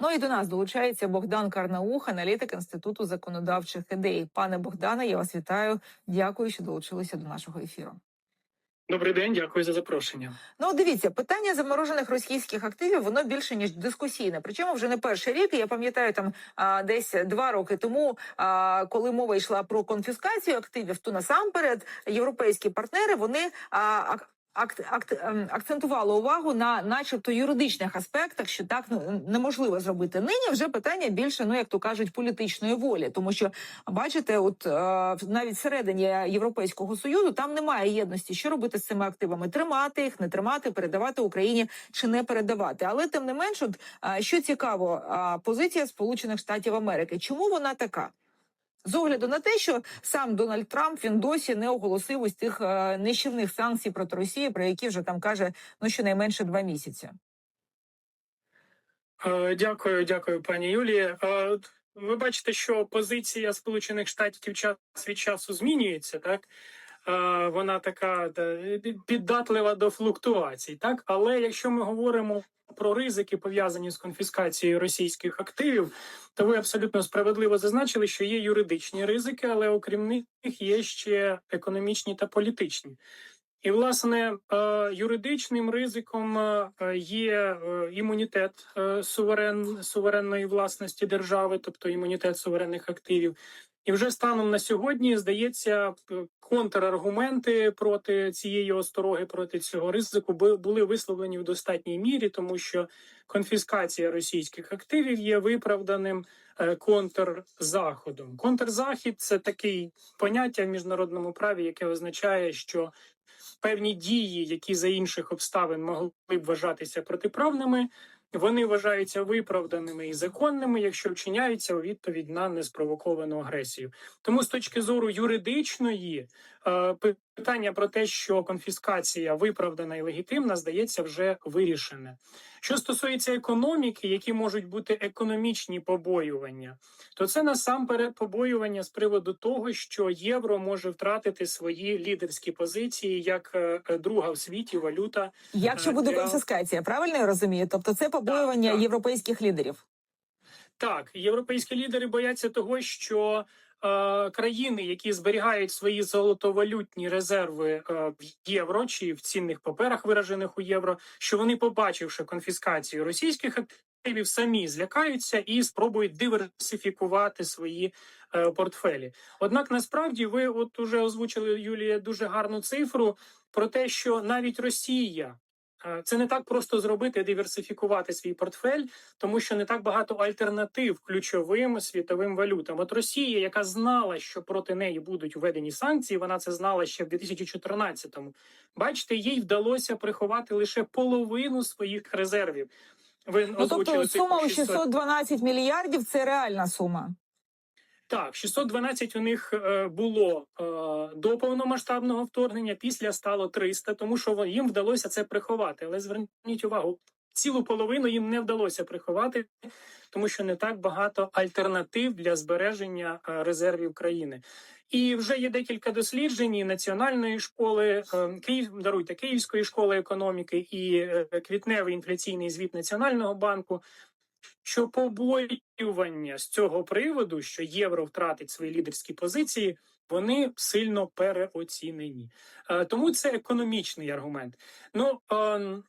Ну і до нас долучається Богдан Карнаух, аналітик інституту законодавчих ідей. Пане Богдане, я вас вітаю. Дякую, що долучилися до нашого ефіру. Добрий день, дякую за запрошення. Ну, дивіться, питання заморожених російських активів воно більше ніж дискусійне. Причому вже не перший рік. Я пам'ятаю, там а, десь два роки тому, а, коли мова йшла про конфіскацію активів, то насамперед європейські партнери вони а, ак- акт, акт, ем, акцентували увагу на, начебто, юридичних аспектах, що так ну, неможливо зробити. Нині вже питання більше, ну як то кажуть, політичної волі, тому що бачите, от е, навіть всередині Європейського союзу там немає єдності, що робити з цими активами: тримати їх, не тримати, передавати Україні чи не передавати. Але тим не менш, от е, що цікаво, е, позиція Сполучених Штатів Америки. Чому вона така? З огляду на те, що сам Дональд Трамп він досі не оголосив ось тих е, нищівних санкцій проти Росії, про які вже там каже ну щонайменше два місяці. Е, Дякую, дякую, пані Юлії. Е, Ви бачите, що позиція Сполучених Штатів час від часу змінюється, так? Е, Вона така піддатлива до флуктуацій, так? Але якщо ми говоримо про ризики, пов'язані з конфіскацією російських активів, то ви абсолютно справедливо зазначили, що є юридичні ризики, але окрім них є ще економічні та політичні. І, власне, е, юридичним ризиком е, є е, імунітет суверен, суверенної власності держави, тобто імунітет суверенних активів. І вже станом на сьогодні здається, контраргументи проти цієї остороги, проти цього ризику бу- були висловлені в достатній мірі, тому що конфіскація російських активів є виправданим контрзаходом. Контрзахід це такий поняття в міжнародному праві, яке означає, що певні дії, які за інших обставин могли вважатися протиправними, вони вважаються виправданими і законними, якщо вчиняються у відповідь на неспровоковану агресію. Тому з точки зору юридичної е, питання про те, що конфіскація виправдана і легітимна, здається, вже вирішене. Що стосується економіки, які можуть бути економічні побоювання, то це насамперед побоювання з приводу того, що євро може втратити свої лідерські позиції як е, друга в світі валюта. Якщо Е, буде конфіскація, правильно я розумію? Тобто це побоювання так. європейських лідерів. Так, європейські лідери бояться того, що е, країни, які зберігають свої золотовалютні резерви е, в євро чи в цінних паперах, виражених у євро, що вони, побачивши конфіскацію російських активів, самі злякаються і спробують диверсифікувати свої е, портфелі. Однак, насправді, ви от уже озвучили Юлія дуже гарну цифру про те, що навіть Росія. Е, Це не так просто зробити, диверсифікувати свій портфель, тому що не так багато альтернатив ключовим світовим валютам. От Росія, яка знала, що проти неї будуть введені санкції, вона це знала ще в 2014-му. Бачите, їй вдалося приховати лише половину своїх резервів. Ви Ну тобто сума у 612 мільярдів це реальна сума. Так, 612 у них е, було е, до повномасштабного вторгнення. Після стало 300, тому що їм вдалося це приховати. Але зверніть увагу, цілу половину їм не вдалося приховати, тому що не так багато альтернатив для збереження е, резервів країни. І вже є декілька досліджень національної школи Київ даруйте Київської школи економіки і квітневий інфляційний звіт Національного банку що побоювання з цього приводу, що євро втратить свої лідерські позиції, вони сильно переоцінені. Е, Тому це економічний аргумент. Ну ем,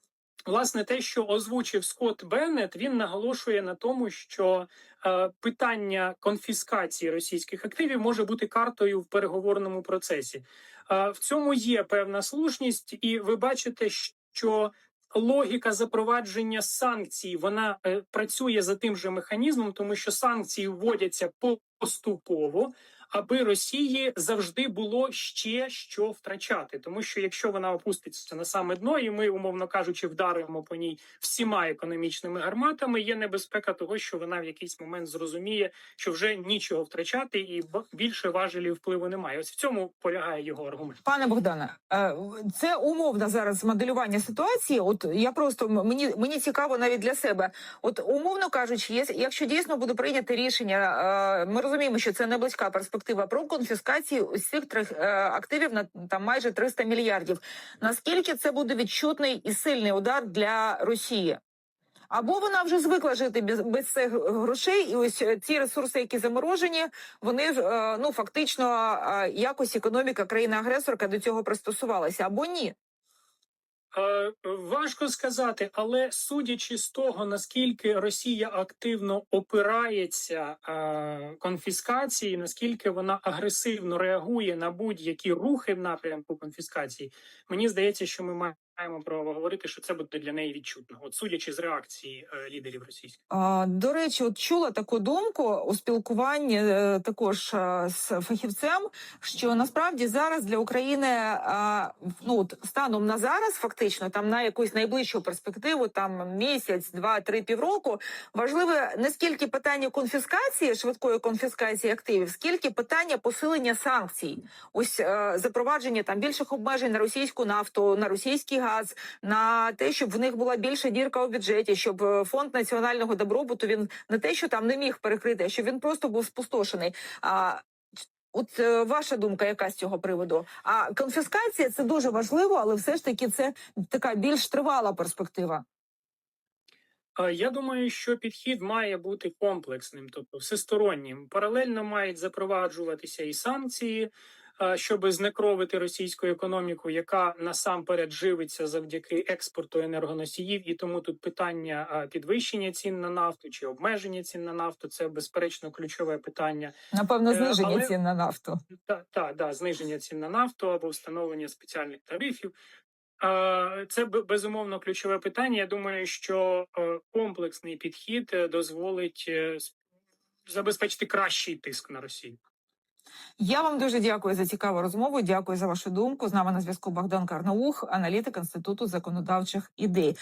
власне, те, що озвучив Скотт Беннет, він наголошує на тому, що е, питання конфіскації російських активів може бути картою в переговорному процесі. Е, В цьому є певна слушність, і ви бачите, що логіка запровадження санкцій вона е, працює за тим же механізмом, тому що санкції вводяться поступово, аби Росії завжди було ще що втрачати. Тому що якщо вона опуститься на саме дно, і ми, умовно кажучи, вдаримо по ній всіма економічними гарматами, є небезпека того, що вона в якийсь момент зрозуміє, що вже нічого втрачати, і більше важелів впливу немає. Ось в цьому полягає його аргумент. Пане Богдане, е, це умовно зараз моделювання ситуації. От я просто мені мені цікаво навіть для себе. От умовно кажучи, якщо дійсно буде прийнято рішення, е, ми розуміємо, що це не близька перспектива про конфіскацію усіх трьох е, активів на там майже 300 мільярдів. Наскільки це буде відчутний і сильний удар для Росії? Або вона вже звикла жити без, без цих грошей, і ось е, ці ресурси, які заморожені, вони е, ну фактично якось економіка країни-агресорка до цього пристосувалася, або ні. Е, Важко сказати, але судячи з того, наскільки Росія активно опирається е, конфіскації, наскільки вона агресивно реагує на будь-які рухи в напрямку конфіскації, мені здається, що ми маємо право говорити, що це буде для неї відчутно. От судячи з реакції е, лідерів російських. А, До речі, от чула таку думку у спілкуванні е, також е, з фахівцем, що насправді зараз для України а, ну от станом на зараз, фактично, там на якусь найближчу перспективу, там місяць, два, три, півроку, важливе не скільки питання конфіскації, швидкої конфіскації активів, скільки питання посилення санкцій, ось е, запровадження там більших обмежень на російську нафту, на російський газ, на те, щоб в них була більша дірка у бюджеті, щоб е, фонд національного добробуту він не те, що там не міг перекрити, а щоб він просто був спустошений. А От е, ваша думка, яка з цього приводу? А конфіскація це дуже важливо, але все ж таки це така більш тривала перспектива. Я думаю, що підхід має бути комплексним, тобто всестороннім. Паралельно мають запроваджуватися і санкції, щоб знекровити російську економіку, яка насамперед живиться завдяки експорту енергоносіїв, і тому тут питання е, підвищення цін на нафту чи обмеження цін на нафту це безперечно ключове питання. Напевно, Е, зниження але- цін на нафту. Та, та, да, зниження цін на нафту або встановлення спеціальних тарифів. Е, Це безумовно ключове питання. Я думаю, що е, комплексний підхід е, дозволить е, забезпечити кращий тиск на Росію. Я вам дуже дякую за цікаву розмову. Дякую за вашу думку. З нами на зв'язку Богдан Карнаух, аналітик інституту законодавчих ідей.